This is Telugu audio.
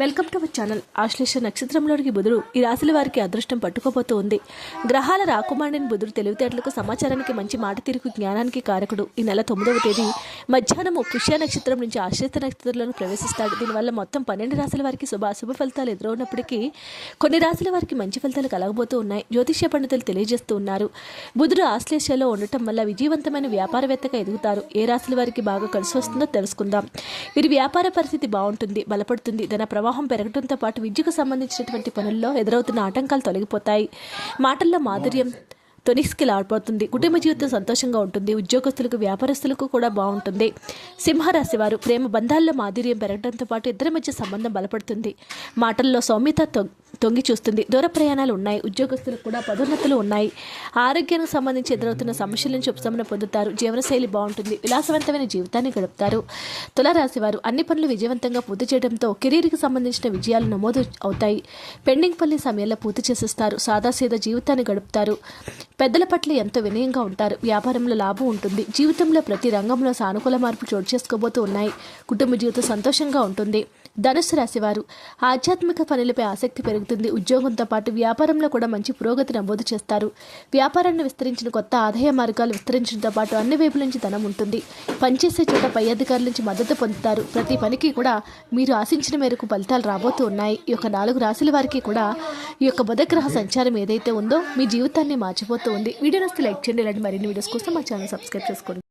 వెల్కమ్ టు అవర్ ఛానల్ ఆశ్లేష నక్షత్రంలోనికి బుధుడు ఈ రాశుల వారికి అదృష్టం పట్టుకోబోతూ ఉంది. గ్రహాల రాకుమారుడిని బుధుడు తెలివితేటలకు సమాచారానికి మంచి మాట తీరుకు జ్ఞానానికి కారకుడు. ఈ నెల తొమ్మిదవ తేదీ మధ్యాహ్నము పుష్య నక్షత్రం నుంచి ఆశ్లేష నక్షత్రంలోకి ప్రవేశిస్తాడు. దీనివల్ల మొత్తం పన్నెండు రాశుల వారికి శుభ అశుభ ఫలితాలు ఎదురవునప్పటికీ కొన్ని రాశుల వారికి మంచి ఫలితాలు కలగబోతూ ఉన్నాయి. జ్యోతిష్య పండితులు తెలియజేస్తూ ఉన్నారు. బుధుడు ఆశ్లేషలో ఉండటం వల్ల విజయవంతమైన వ్యాపారవేత్తగా ఎదుగుతారు. ఏ రాశుల వారికి బాగా కలిసి వస్తుందో తెలుసుకుందాం. వీరి వ్యాపార పరిస్థితి బాగుంటుంది బలపడుతుంది. ధన ప్రవాహం పెరగడంతో పాటు విద్యకు సంబంధించినటువంటి పనుల్లో ఎదురవుతున్న ఆటంకాలు తొలగిపోతాయి. మాటల్లో మాధుర్యం తొనిస్కిల్ ఆడిపోతుంది కుటుంబ జీవితం సంతోషంగా ఉంటుంది. ఉద్యోగస్తులకు వ్యాపారస్తులకు కూడా బాగుంటుంది. సింహరాశి వారు ప్రేమ బంధాల్లో మాధుర్యం పెరగడంతో పాటు ఇద్దరి మధ్య సంబంధం బలపడుతుంది. మాటల్లో సౌమ్యత తొంగి చూస్తుంది. దూర ప్రయాణాలు ఉన్నాయి. ఉద్యోగస్తులకు కూడా పదోన్నతులు ఉన్నాయి. ఆరోగ్యానికి సంబంధించి ఎదురవుతున్న సమస్యల నుంచి ఉపశమనం పొందుతారు. జీవనశైలి బాగుంటుంది. విలాసవంతమైన జీవితాన్ని గడుపుతారు. తులారాశి వారు అన్ని పనులు విజయవంతంగా పూర్తి చేయడంతో కెరీర్కి సంబంధించిన విజయాలు నమోదు అవుతాయి. పెండింగ్ పనులు సమయంలో పూర్తి చేసేస్తారు. సాదాసీదా జీవితాన్ని గడుపుతారు. పెద్దల పట్ల ఎంతో వినయంగా ఉంటారు. వ్యాపారంలో లాభం ఉంటుంది. జీవితంలో ప్రతి రంగంలో సానుకూల మార్పు చోటు చేసుకోబోతూ ఉన్నాయి. కుటుంబ జీవితం సంతోషంగా ఉంటుంది. ధనుసు రాశి వారు ఆధ్యాత్మిక పనులపై ఆసక్తి పెరుగుతుంది ఉద్యోగంతో పాటు వ్యాపారంలో కూడా మంచి పురోగతి నమోదు చేస్తారు. వ్యాపారాన్ని విస్తరించిన కొత్త ఆదాయ మార్గాలు విస్తరించడంతో పాటు అన్ని వైపుల నుంచి ధనం ఉంటుంది. పనిచేసే చోట పై అధికారుల నుంచి మద్దతు పొందుతారు. ప్రతి పనికి కూడా మీరు ఆశించిన మేరకు ఫలితాలు రాబోతూ ఉన్నాయి. ఈ యొక్క నాలుగు రాశుల వారికి కూడా ఈ యొక్క బుధగ్రహ సంచారం ఏదైతే ఉందో మీ జీవితాన్ని మార్చిపోతూ ఉంది. వీడియో నస్తే లైక్ చేయండి. ఇలాంటి మరిన్ని వీడియోస్ కోసం మా ఛానల్ సబ్స్క్రైబ్ చేసుకోండి.